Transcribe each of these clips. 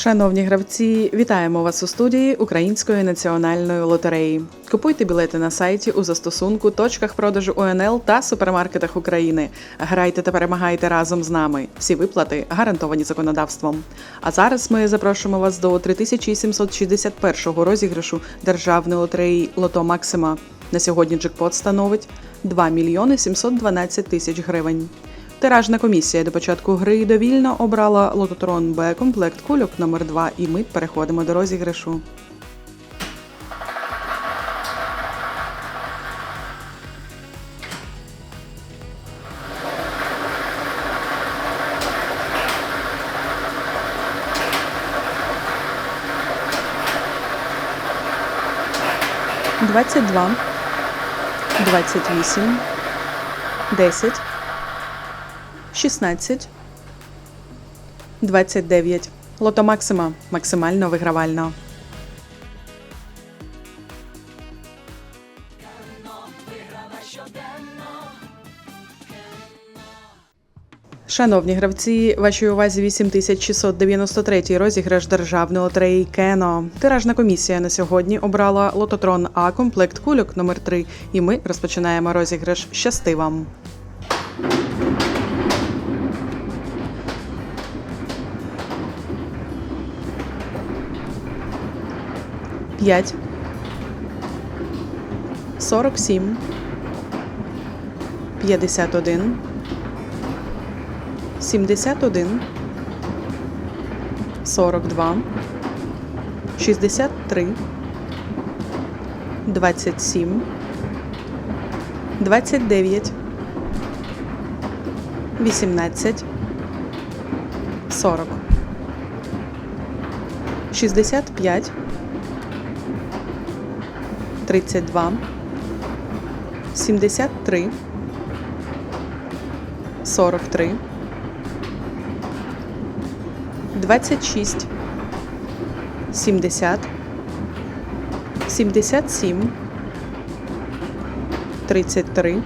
Шановні гравці, вітаємо вас у студії Української національної лотереї. Купуйте білети на сайті у застосунку, точках продажу УНЛ та супермаркетах України. Грайте та перемагайте разом з нами. Всі виплати гарантовані законодавством. А зараз ми запрошуємо вас до 3761 розіграшу державної лотереї Лото Максима. На сьогодні джекпот становить 2 мільйони 712 тисяч гривень. Тиражна комісія до початку гри довільно обрала лототрон Б комплект кульок номер 2 і ми переходимо до розіграшу. Двадцять два, двадцять вісім, десять. 16, 29. Лото Максима. Максимально вигравально. Шановні гравці, вашій увазі 8693 розіграш державної лотереї Кено. Тиражна комісія на сьогодні обрала лототрон А комплект кульок номер 3 І ми розпочинаємо розіграш. Щасти вам! 5 47 51 71 42 63 27 29 18 40 65 32, 73, 43, 26, 70, 77, 33,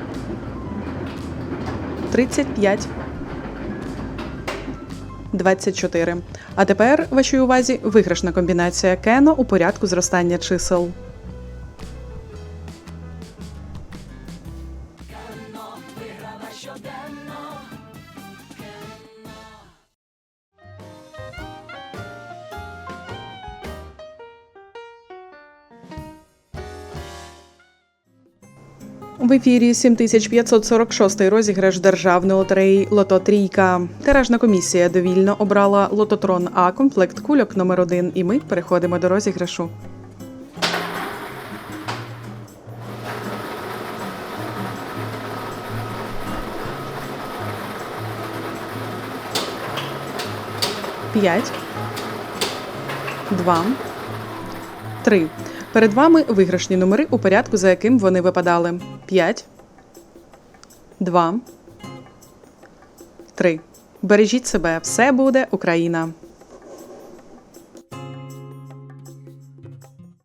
35, 24. А тепер вашій увазі виграшна комбінація Кено у порядку зростання чисел. В ефірі 7546 розіграш державної лотереї Лото Трійка. Тиражна комісія довільно обрала лототрон А комплект кульок номер 1 І ми переходимо до розіграшу. П'ять. Два. Три. Перед вами виграшні номери у порядку, за яким вони випадали. 5, 2, 3. Бережіть себе, все буде Україна!